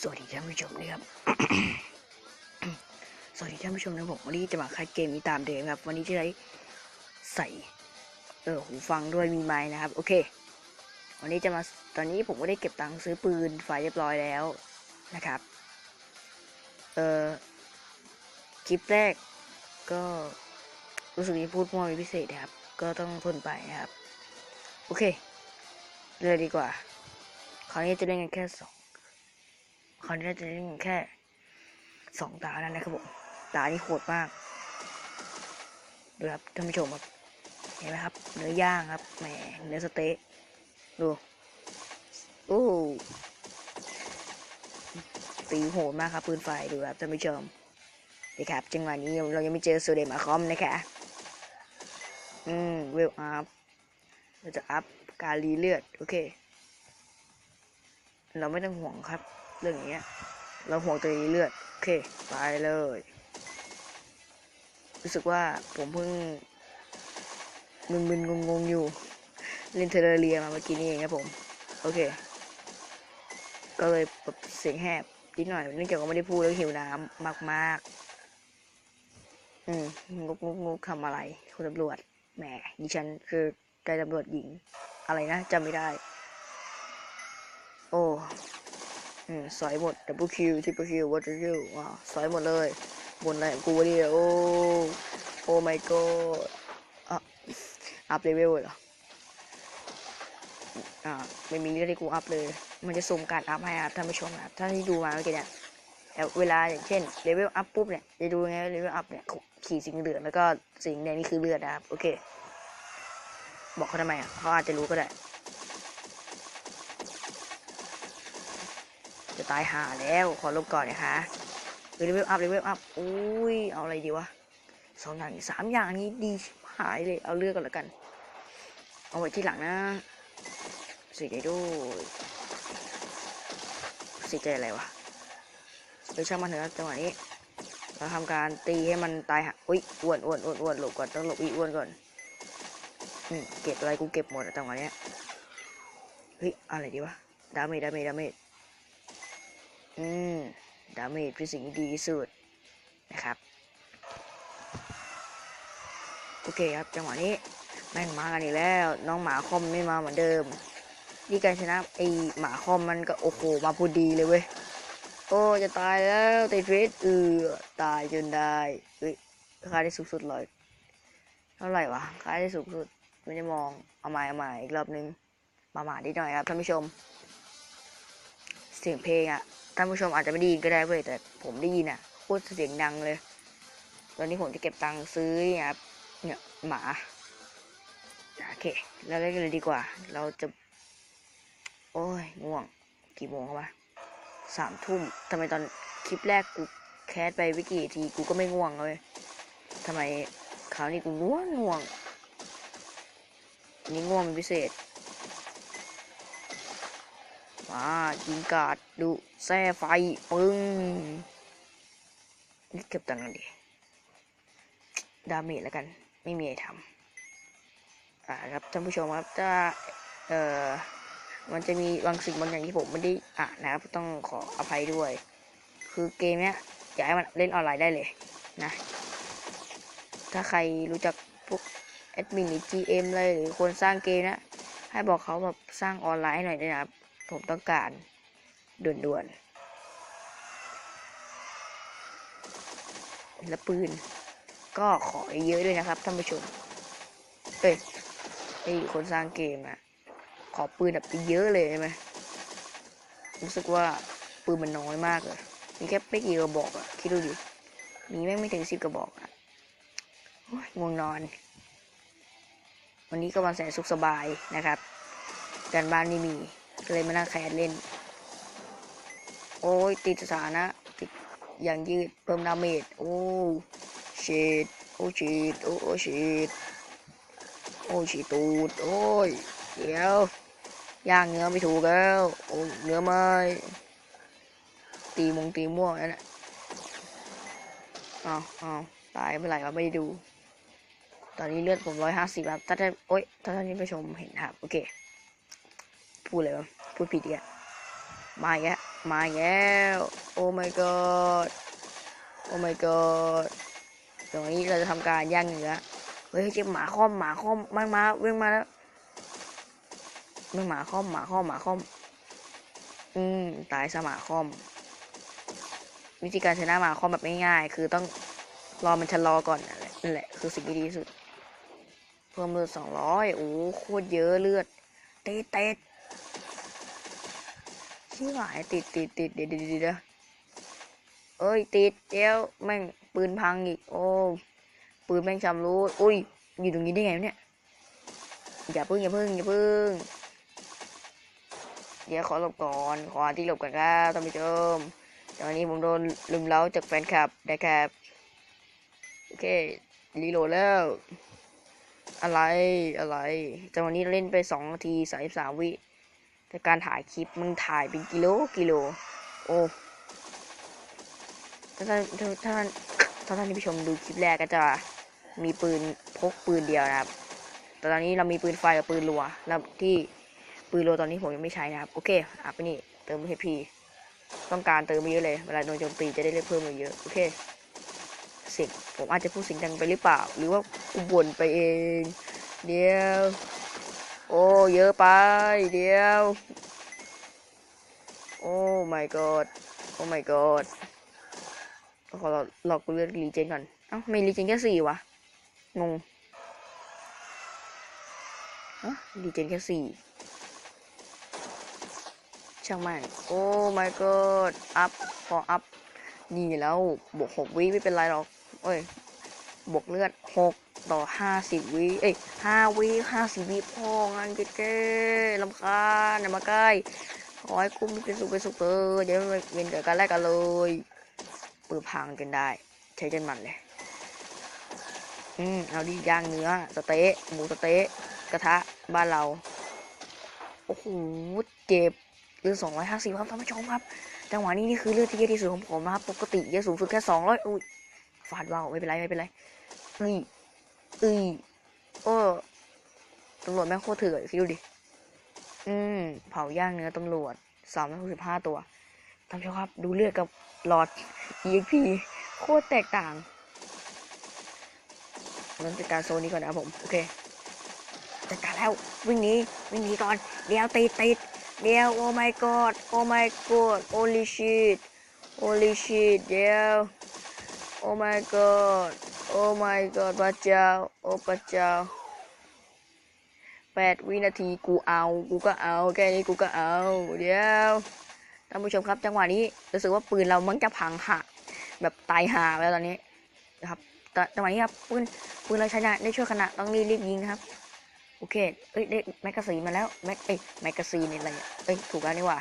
สวัสดีท่านผู้ชมนะครับ สวัสดีท่านผู้ชมนะผมวันนี้จะมาคัดเกมนี้ตามเดิมครับ วันนี้จะได้ใส่เออหูฟังด้วยมีไม้นะครับ โอเค วันนี้จะมาตอนนี้ผมก็ได้เก็บตังค์ซื้อปืนไฟเรียบร้อยแล้วนะครับ เออคลิปแรกก็รู้สึกที่พูดมั่วเป็นพิเศษนะครับ ก็ต้องทนไปนะครับ โอเคเลยดีกว่า คราวนี้จะเล่นกันแค่สอง คราวนี้เราจะเล่นแค่สองตาแล้วนะครับผมตานี่โหดมากดูครับท่านผู้ชมครับเห็นไหมครับ เนื้อย่างครับแหมเนื้อสเต๊ะดูโอ้ตีโหดมากครับปืนไฟดูครับท่านผู้ชมนี่ครับจังหวะนี้เรายังไม่เจอโซเดมาคอมนะคะอืมเวลอัพเราจะอัพการรีเลือด โอเค เราไม่ต้องห่วงครับ เรื่องอย่างเงี้ย เราห่วงตัวรีเลือด โอเค ไปเลย รู้สึกว่าผมเพิ่งมึนๆงงๆอยู่เล่นเทเลเรียมาเมื่อกี้นี่เองครับผม โอเค ก็เลยแบบเสียงแหบนิดหน่อย เนื่องจากว่าไม่ได้พูดแล้วหิวน้ำมากๆอืมงกงกงกทำอะไร คุณตำรวจ แหม ดิฉันคือใจตำรวจหญิง อะไรนะจำไม่ได้ โอ้ อืมสอยหมด double Q triple Q what to do ว้าวสอยหมดเลยบนอะไรกูเนี่ยโอ้โอ้ my god อะอัพเลเวลเหรออ่าไม่มีเรื่องที่กูอัพเลย มันจะสุ่มการอัพให้ครับท่านผู้ชมครับท่านที่ดูมาเมื่อกี้เนี่ยแต่เวลาอย่างเช่นเลเวลอัพปุ๊บเนี่ยจะดูไงเลเวลอัพเนี่ยขีดสีเหลืองแล้วก็สีแดงนี่คือเลือดนะครับโอเค บอกเขาทำไมอะเขาอาจจะรู้ก็ได้ จะตายหาแล้ว ขอลบก่อนนะคะเลเวลอัพเลเวลอัพอุ้ย เอาอะไรดีวะสองอย่างสามอย่างนี้ดีหายเลย เอาเลือกก่อนล้วกัน เอาไว้ที่หลังนะสียใจด้วยสีใจอะไรวะเดี๋ยวช่างมันเถอะจังหวะนี้ เราทำการตีให้มันตายหาอุ้ยอ้วนอ้วนอ้วนอ้วนหลบก่อนต้องหลบอีอ้วนก่อนอืมเก็บอะไรกูเก็บหมดจังหวะนี้เฮ้ยอะไรดีวะดาเมจดาเมจดาเมจ อืม ดาเมจเป็นสิ่งที่ดีที่สุดนะครับ โอเคครับ จังหวะนี้ แม่งมากันอีกแล้ว น้องหมาคอมไม่มาเหมือนเดิม นี่การชนะไอหมาคอมมันก็โอ้โหมาพอดีเลยเว้ย โอ้จะตายแล้วติดฟิตเออตายจนได้เฮ้ยค่าได้สูงสุดเลยเท่าไหร่วะค่าได้สูงสุดไม่ได้มองเอาใหม่เอาใหม่อีกรอบนึงมาหมาดีหน่อยครับท่านผู้ชม เสียงเพลงอะ ท่านผู้ชมอาจจะไม่ได้ยินก็ได้เว้ยแต่ผมได้ยินอะพูดเสียงดังเลย ตอนนี้ผมจะเก็บตังค์ซื้อเนี่ยครับเนี่ยหมาโอเคแล้วเล่นกันเลยดีกว่า เราจะ โอ้ยง่วง กี่โมงครับวะสามทุ่มทำไมตอนคลิปแรกกูแคสไปวิกี่ทีกูก็ไม่ง่วงเลยทำไมคราวนี้กูง่วงง่วงนนี่ง่วงเป็นพิเศษ มายิงกาดดูแซ่ไฟปึ้งนี่เก็บตังค์กันดิดาเมจแล้วกัน ไม่มีอะไรทำอ่าครับท่านผู้ชมครับถ้าเอ่อมันจะมีบางสิ่งบางอย่างที่ผมไม่ได้อ่านนะครับต้องขออภัยด้วย คือเกมเนี้ยอยากให้มันเล่นออนไลน์ได้เลยนะ ถ้าใครรู้จักพวกแอดมินหรือ GM เลยหรือคนสร้างเกมนะให้บอกเขาแบบสร้างออนไลน์ให้หน่อยด้วยนะครับ ผมต้องการด่วนๆและปืน ก็ขอเยอะด้วยนะครับท่านผู้ชมเอ้ยไอคนสร้างเกมอะขอปืนแบบเยอะเลยใช่ไหมรู้สึกว่าปืนมันน้อยมากเลยมีแค่ไม่กี่กระบอกอะคิดดูดิมีแม่งไม่ถึงสิบกระบอกอะง่วงนอน วันนี้ก็วันแสนสุขสบายนะครับการบ้านไม่มี ก็เลยมานั่งแคสเล่น โอ้ยติดสถานะติดอย่างยืดเพิ่มดาเมจโอ้ชีดโอ้ชีดโอ้โอ้ชีดโอ้ชีตูดโอ้ยเดี๋ยวย่างเนื้อไม่ถูกแล้วโอ้เนื้อไม่ตีมงตีม่วงนั่นแหละอ้าวอ้าตายเมื่อไหร่วะไม่ได้ดู ตอนนี้เลือดผมร้อยห้าสิบครับถ้าท่านโอ๊ยถ้าท่านผู้ชมเห็นครับ โอเค พูดเลยวะ พูดผิดอีกอะมาอีกแล้วมาอีกแล้วโอ้ my god โอ้ my god ตรงนี้เราจะทำการย่างเนื้อเฮ้ยเจ็บหมาค่อมหมาค่อมมามาเวิ่งมาแล้วเวิ่งหมาค่อมหมาค่อมหมาค่อมอืมตายซะหมาค่อม วิธีการชนะหมาค่อมแบบง่ายๆคือต้องรอมันชะลอก่อนนั่นแหละนั่นแหละคือสิ่งที่ดีที่สุดเพิ่มเลือดสองร้อยโอ้โคตรเยอะเลือดเตะเตะ ชิบหายติดติดติดเดี๋ยวเดี๋ยวเดี๋ยวเอ้ยติดเดี๋ยวแม่งปืนพังอีก โอ้ปืนแม่งชำรุดอุ้ย อยู่ตรงนี้ได้ไงเนี่ยอย่าพึ่งอย่าพึ่งอย่าพึ่งเดี๋ยวขอหลบก่อนขอที่หลบก่อนครับท่านผู้ชมตอนนี้ผมโดนลุมเล้าจากแฟนคลับนะครับโอเครีโหลดแล้ว อะไรอะไรจังหวะนี้เล่นไปสองนาทีสามสามวิ แต่การถ่ายคลิปมึงถ่ายเป็นกิโลกิโล โอ้ถ้าท่านถ้าท่านถ้าท่านผู้ชมดูคลิปแรกก็จะมีปืนพกปืนเดียวนะครับ แต่ตอนนี้เรามีปืนไฟกับปืนรัว แล้วที่ปืนรัวตอนนี้ผมยังไม่ใช้นะครับ โอเคอะไปนี่เติมให้พีต้องการเติมไปเยอะเลย เวลาโดนโจมตีจะได้เลือดเพิ่มมาเยอะ โอเคเสิ่งผมอาจจะพูดเสิ่งดังไปหรือเปล่า หรือว่ากูบ่นไปเอง เดี๋ยว โอ้เยอะไปเดียว โอ้ my god โอ้ my god ขอหลอกกูเลือกรีเจนก่อน เอ้าไม่รีเจนแค่สี่วะ งงฮะรีเจนแค่สี่ช่างมัน โอ้ my god อัพพออัพนี่แล้ว บวกหกวิไม่เป็นไรหรอก เอ้ย บวกเลือดหก ต่อห้าสิบวิเอ้ยห้าวิห้าสิบวิพ่องานเก๊เลำคาญอย่ามาใกล้ขอให้คุ้มเป็นสุขเป็นสุขเออเดี๋ยวมันเวียนเกิดกันแรกกันเลยปืนพังกันได้ ใช้จนมันเลย อืมเอาดิย่างเนื้อสเต๊ะหมูสเต๊ะกระทะบ้านเรา โอ้โหเจ็บเลือดสองร้อยห้าสิบครับท่านผู้ชมครับ จังหวะนี้นี่คือเลือดที่เยอะที่สุดของผมนะครับ ปกติเยอะสูงสุดแค่สองร้อยอุ้ยฟาดเบาไม่เป็นไรไม่เป็นไรเฮ้ยเอ้ยโอ้ตำรวจแม่งโคตรเถื่อนคิดดูดิ อืม เผาย่างเนื้อตำรวจสามร้อยหกสิบห้าตัวท่านผู้ชมครับ ดูเลือดกับหลอด EXP โคตรแตกต่างงั้นจัดการโซนนี้ก่อนนะผม โอเคจัดการแล้ว วิ่งหนีวิ่งหนีก่อน เดี๋ยวติดติดเดี๋ยว โอ้ my god โอ้ my god holy shit holy shit เดี๋ยว โอ้ my god โอ้ my god พระเจ้า โอ้พระเจ้าแปดวินาทีกูเอา กูก็เอา แค่นี้กูก็เอา เดี๋ยวท่านผู้ชมครับ จังหวะนี้รู้สึกว่าปืนเรามันจะพังหักแบบตายห่าแล้วตอนนี้นะครับแต่จังหวะนี้ครับปืนปืนเราใช้ได้ช่วยขณะต้องรีบรีบยิงครับ โอเค เอ้ยได้แมกกาซีนมาแล้วแมกเอ้ยแมกกาซีนนี่อะไรเนี่ยเอ้ยถูกแล้วนี่ว่า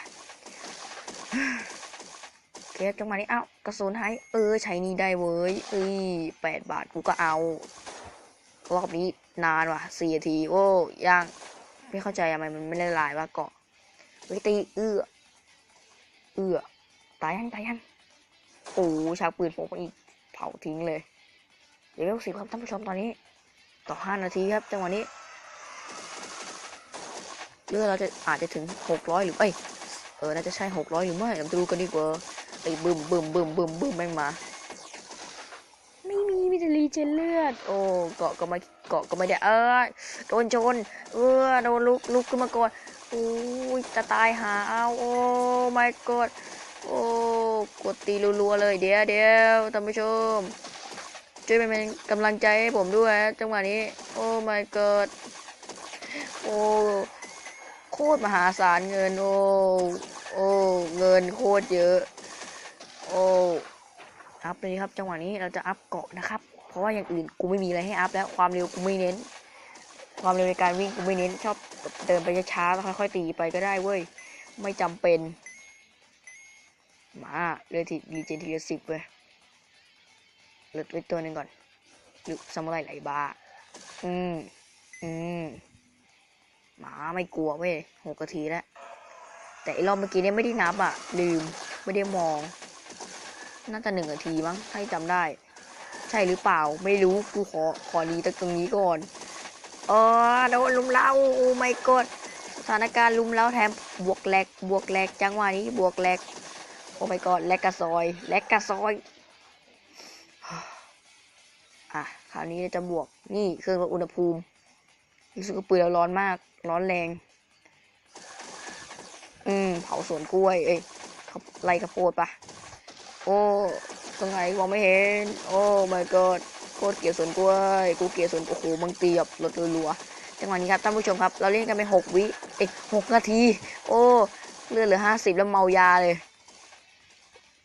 เคจังหวะนี้เอ้ากระสุนหายเออใช้นี่ได้เว้ยเอ้ยแปดบาทกูก็เอา รอบนี้นานว่ะสี่นาทีโอ้ย่างไม่เข้าใจทำไมมันไม่ได้ลายว่าเกาะเฮ้ยตีเอื้อเอื้อตายยังตายยังโอ้ชักปืนพกมอีกเผาทิ้งเลยเดี๋ยวสิบครับท่านผู้ชมตอนนี้ ต่อห้านาทีครับจังหวะนี้เลือดเราจะอาจจะถึงหกร้อยหรือเอ้ยเออน่าจะใช่หกร้อยหรือไม่เราดูกันดีกว่า ไอ้บึมบึมบึมบึมบึมแม่งมา ไม่มีมีแต่รีเจนเลือด โอ้เกาะก็ไม่เกาะก็ไม่ได้เออโดนโจนเออโดนลุกลุกขึ้นมาก่อนโอ้ยจะตายหาเอาโอ้ my god โอ้กดตีรัวๆเลยเดี๋ยวเดี๋ยวท่านผู้ชมช่วยเป็นกำลังใจให้ผมด้วยจังหวะนี้ โอ้ my god โอ้โคตรมหาศาลเงินโอ้โอ้เงินโคตรเยอะ โอ้อัพเลยครับ จังหวะนี้เราจะอัพเกาะนะครับ เพราะว่าอย่างอื่นกูไม่มีอะไรให้อัพแล้ว ความเร็วกูไม่เน้น ความเร็วในการวิ่งกูไม่เน้น ชอบเดินไปช้าๆแล้วค่อยๆตีไปก็ได้เว้ย ไม่จำเป็น มาเลยทีรีเจนทีละสิบเว้ยเหลือไว้ตัวหนึ่งก่อนหรือซามูไรไหลบาอืม อืมหมาไม่กลัวเว้ยหกนาทีแล้ว แต่ไอรอบเมื่อกี้เนี่ยไม่ได้นับอะ ลืม ไม่ได้มอง น่าจะหนึ่งนาทีมั้งถ้าจำได้ ใช่หรือเปล่า ไม่รู้กูขอขอรีตรงนี้ก่อนเออโดนลุมเล่าโอ้ไม่กดสถานการณ์ลุมแล้วแถมบวกแหลกบวกแหลกจังหวะนี้บวกแหลกโอ้ไปก่อนแหลกกระซอยแหลกกระซอยอะคราวนี้จะบวกนี่เครื่องลดอุณหภูมิรู้สึกว่าปืนเราร้อนมาก ร้อนแรง อืม เผาสวนกล้วย เอ้ยไล่กระโพดปะ โอ้ตรงไหนมองไม่เห็น โอ้ my god โคตรเกลียดสวนกล้วยกูเกลียดสวนโอ้โหบางตีแบบรถรัวจังหวะนี้ครับท่านผู้ชมครับ เราเล่นกันไปหกวิเอ้ยหกนาที โอ้เลือดเหลือห้าสิบแล้วเมายาเลย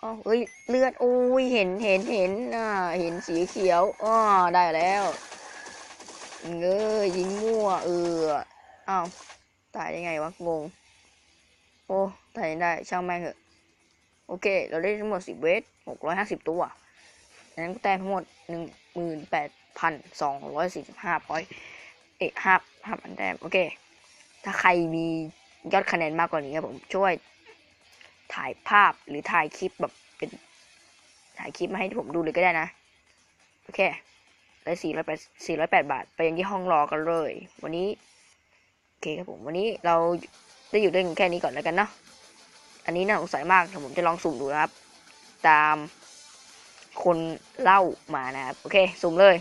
อ๋อเฮ้ยเลือดโอ้ยเห็นเห็นเห็นอ่าเห็นสีเขียวอ๋อได้แล้วเงยยิงมั่วเอออ้าวตายได้ไงวะงงโอ้ตายได้ช่างแม่งเถอะ โอเค เราได้ทั้งหมดสิบเวทหกร้อยห้าสิบตัวดังนั้นก็แต้มทั้งหมดหนึ่งหมื่นแปดพันสองร้อยสี่สิบห้าพอยเอ๊ะห้าห้าพันแต้มโอเค ถ้าใครมียอดคะแนนมากกว่านี้ครับผมช่วยถ่ายภาพหรือถ่ายคลิปแบบเป็นถ่ายคลิปมาให้ผมดูเลยก็ได้นะ โอเคได้สี่ร้อยแปดสี่ร้อยแปดบาท ไปยังที่ห้องรอกันเลย วันนี้ โอเคครับผม วันนี้เราได้อยู่ด้วยกันแค่นี้ก่อนแล้วกันเนาะ อันนี้น่าสงสัยมากเดี๋ยวผมจะลองสุ่มดูนะครับ ตามคนเล่ามานะครับ โอเค สุ่มเลย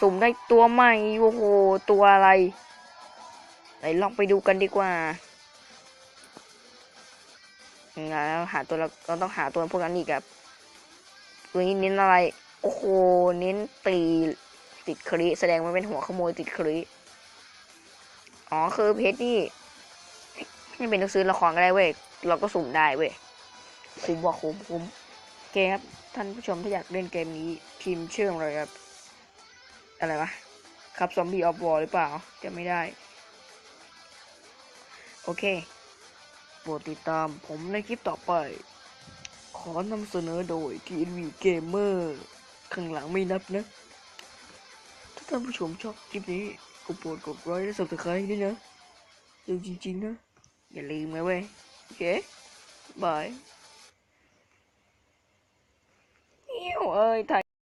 สุ่มได้ตัวใหม่โอ้โหตัวอะไรไหนลองไปดูกันดีกว่าแล้วหาตัวเราเราต้องหาตัวพวกนั้นอีกครับตัวนี้เน้นอะไร โอ้โห เน้นตีติดคริแสดงว่าเป็นหัวขโมยติดคริอ๋อคือเพชรนี่ ไม่เป็นต้องซื้อละครก็ได้เว้ย เราก็สุ่มได้เว้ย คุ้มว่าคุ้มคุ้มโอเคครับ ท่านผู้ชมถ้าอยากเล่นเกมนี้พิมพ์ชื่ออะไรครับ อะไรวะ ครับซอมบี้ออฟวอร์หรือเปล่า จะไม่ได้ โอเค โปรดติดตามผมในคลิปต่อไป ขอนำเสนอโดย TNV Gamer ข้างหลังไม่นับนะ ถ้าท่านผู้ชมชอบคลิปนี้ก็โปรดกดไลค์และ subscribe ด้วยนะเร็วจริงๆนะ อย่าลืมนะเว้ย โอเคบายเอ้ยถ่าย